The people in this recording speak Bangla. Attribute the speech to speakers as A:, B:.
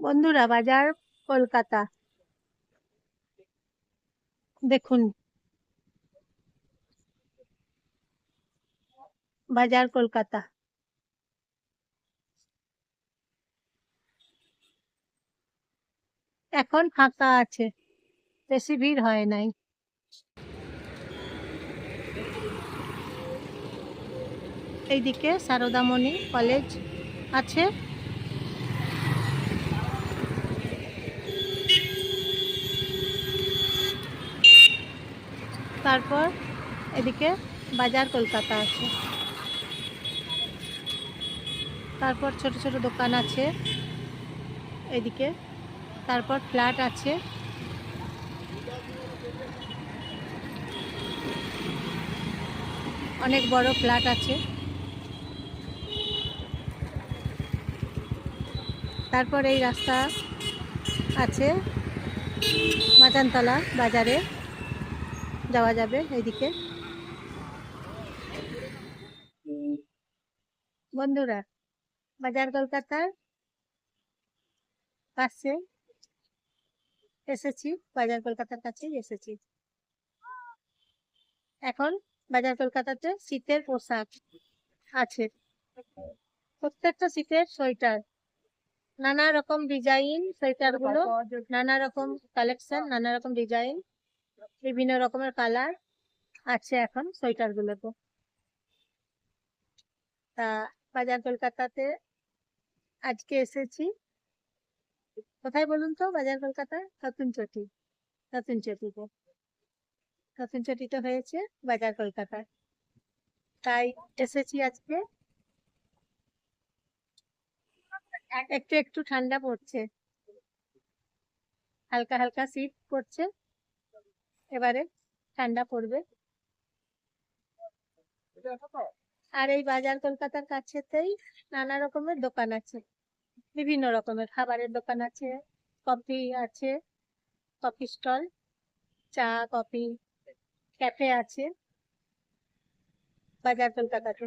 A: বন্ধুরা, বাজার কলকাতা। দেখুন। বাজার কলকাতা। এখন ফাঁকা আছে, বেশি ভিড় হয় নাই। এইদিকে সারদামণি কলেজ আছে। তারপর এদিকে বাজার কলকাতা আছে। তারপর ছোট ছোট দোকান আছে এদিকে। তারপর ফ্ল্যাট আছে। অনেক বড় ফ্ল্যাট আছে। তারপর এই রাস্তা আছে মাচানতলা বাজারে। যাওয়া যাবে এইদিকে বন্ধুরা, বাজার কলকাতার পাশে এসেছি, বাজার কলকাতার কাছে এসেছি। এখন বাজার কলকাতাতে শীতের পোশাক আছে। প্রত্যেকটা শীতের সোয়েটার, নানা রকম ডিজাইন সোয়েটারগুলো নানা রকম কালেকশন, নানা রকম ডিজাইন। বিভিন্ন রকমের কালার আছে এখন সোয়েটার গুলোতে তা বাজার কলকাতাতে আজকে এসেছি। কোথায় বলুন তো বাজার কলকাতায় নতুন চটি। নতুন চটিতে। নতুন চটিতে হয়েছে বাজার কলকাতায় তাই এসেছি আজকে। একটু একটু ঠান্ডা পড়ছে। হালকা হালকা শীত পড়ছে। এবারে ঠান্ডা পড়বে। আর এই বাজার কলকাতার কাছেতেই নানা রকমের দোকান আছে, বিভিন্ন রকমের খাবারের দোকান আছে, কফি আছে, কফি স্টল, চা, কফি, ক্যাফে আছে, বাজার কলকাতাতে